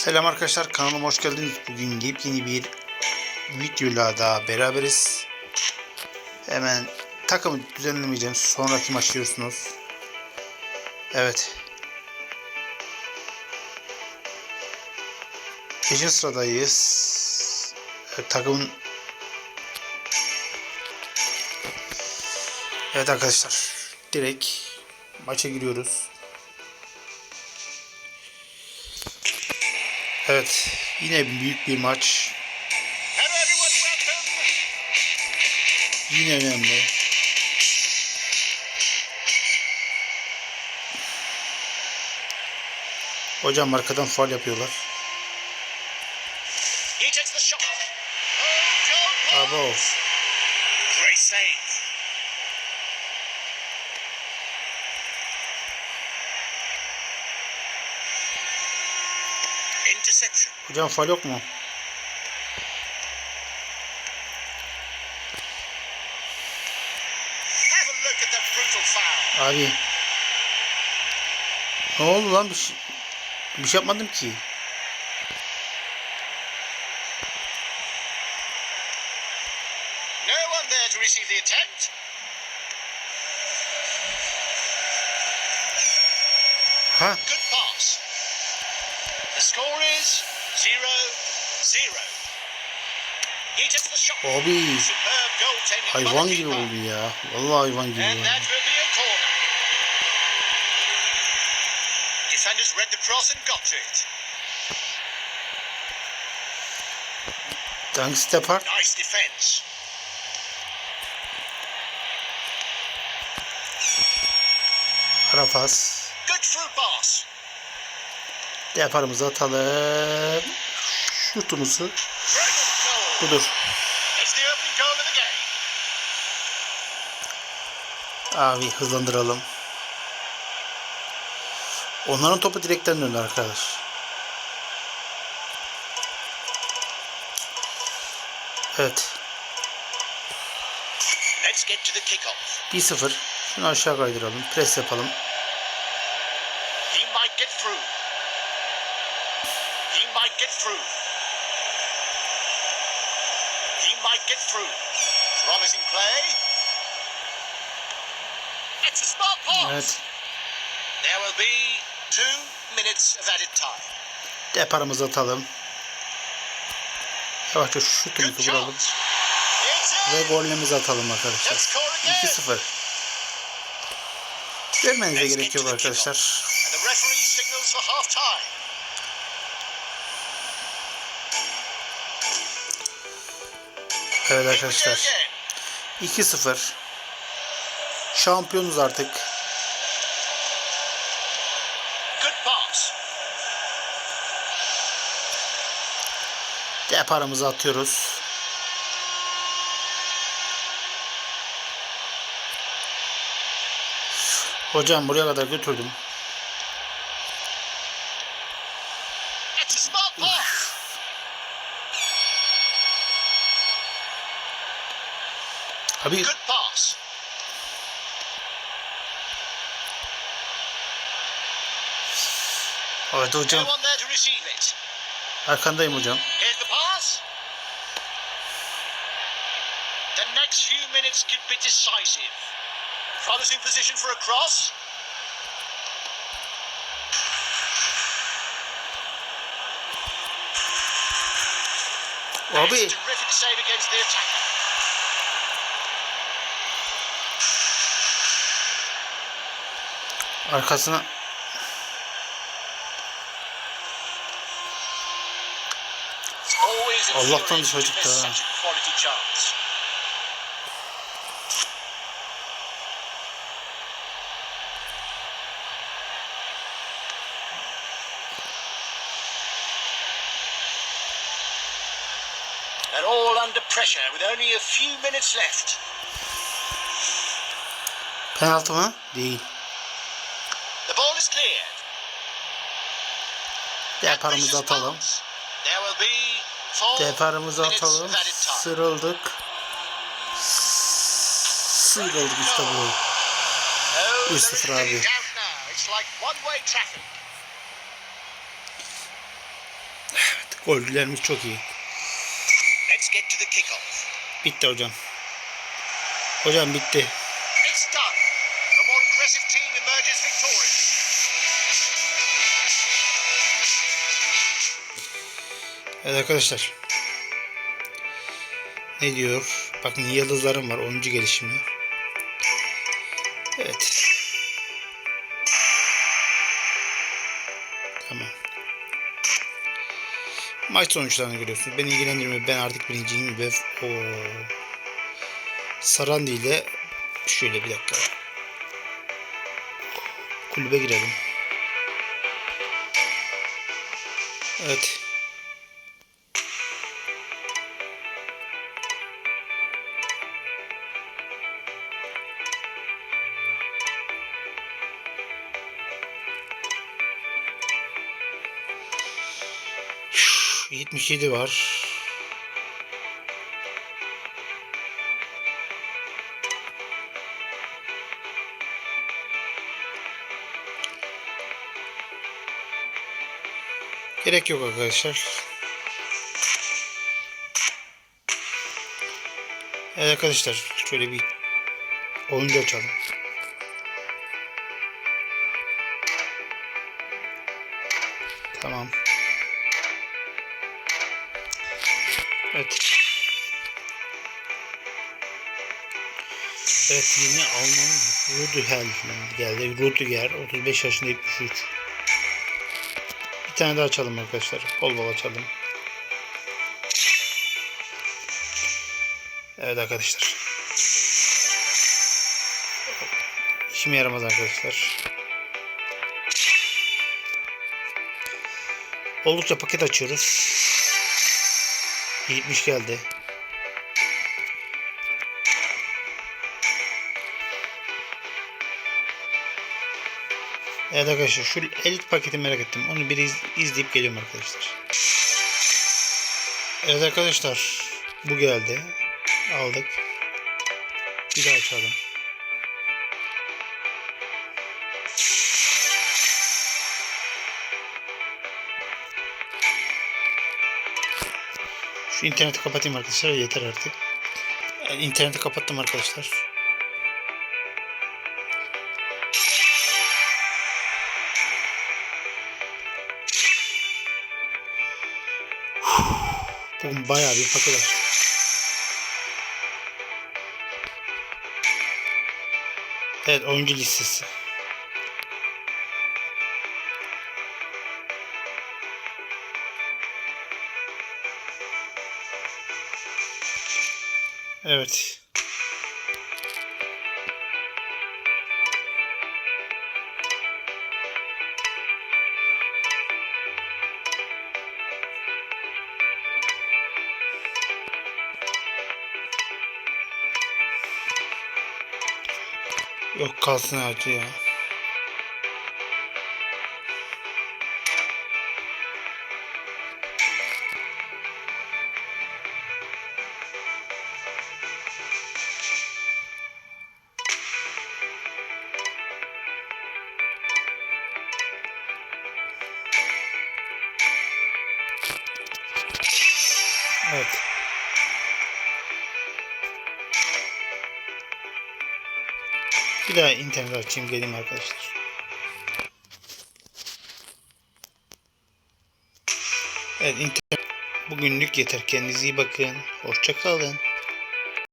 Selam arkadaşlar kanalıma hoş geldiniz. Bugün yepyeni bir videoyla daha beraberiz. Hemen takımı düzenlemeyeceğim. Sonraki maç diyorsunuz. Evet. Beşinci sıradayız. Evet, takımın Evet arkadaşlar. Direkt maça giriyoruz. Evet. Yine büyük bir maç. Yine önemli. Hocam arkadan faul yapıyorlar. Oh, Abo. Great save. Interception. Hocam faul yok mu? Have a look at that brutal foul. Abi. Ne oldu lan bir şey? Bir şey yapmadım ki. No one there to receive the attempt. Ha? Good Score is 0 0. I hayvan gibi oldu ya. Vallahi hayvan gibi. Yani. Defenders read the cross and got to it. Thanks, Stepper. Nice defense. Arafas. Good through pass. Deparımızı atalım. Şutumuzu. Budur. Abi hızlandıralım. Onların topu direkten döndü arkadaş. Evet. Let's get to the kickoff. 1-0. Şunu aşağı kaydıralım. Pres yapalım. He might get through. He might get through. He might get through. Promising play. It's a smart pass. Evet. There will be two minutes of added time. Deparımızı atalım. Yavaşça şutumuzu vuralım. Ve golümüzü atalım arkadaşlar. 2-0. Görmenize gerek yok arkadaşlar. Evet arkadaşlar. 2-0. Şampiyonuz artık. Deparımızı atıyoruz. Hocam buraya kadar götürdüm. Abi Good pass. evet hocam. one there to receive it. Arkandayım hocam. Here's the pass. The next few minutes could be decisive. Promising position for a cross. Abi terrific save against the attacker. Arkasına Allah'tan infuriating dışarı çıktı ha. such a quality chance. They're all under pressure with only a few minutes left. penaltı mı? Değil. Deparımızı atalım. Deparımızı atalım. Sırıldık. Sıyrıldık işte bu. Oh, there 1-0 isn't any abi. traffic. Golcülerimiz çok iyi. Bitti hocam. Hocam bitti. It's done. The more aggressive team emerges victorious. Evet arkadaşlar. Ne diyor? Bakın yıldızlarım var. 10. gelişimi. Evet. Tamam. Maç sonuçlarını görüyorsunuz. Beni ilgilendirmiyor. Ben artık birinciyim ve o Sarandi ile şöyle bir dakika. Kulübe girelim. Evet. 77 var. Gerek yok arkadaşlar. Evet arkadaşlar şöyle bir oyuncu açalım. Tamam. Evet. Evet yeni Alman Rüdiger geldi. Rüdiger 35 yaşında 73. Bir tane daha açalım arkadaşlar. Bol bol açalım. Evet arkadaşlar. İşime yaramaz arkadaşlar. Oldukça paket açıyoruz. 70 geldi. Evet arkadaşlar şu elit paketi merak ettim. Onu bir iz- izleyip geliyorum arkadaşlar. Evet arkadaşlar bu geldi. Aldık. Bir daha açalım. Şu interneti kapatayım arkadaşlar. Yeter artık. Yani interneti kapattım arkadaşlar. Bugün bayağı bir paket açtım. Evet oyuncu listesi. Evet. Yok kalsın acı ya. Bir daha internet açayım geleyim arkadaşlar. Evet internet bugünlük yeter. Kendinize iyi bakın. Hoşça kalın.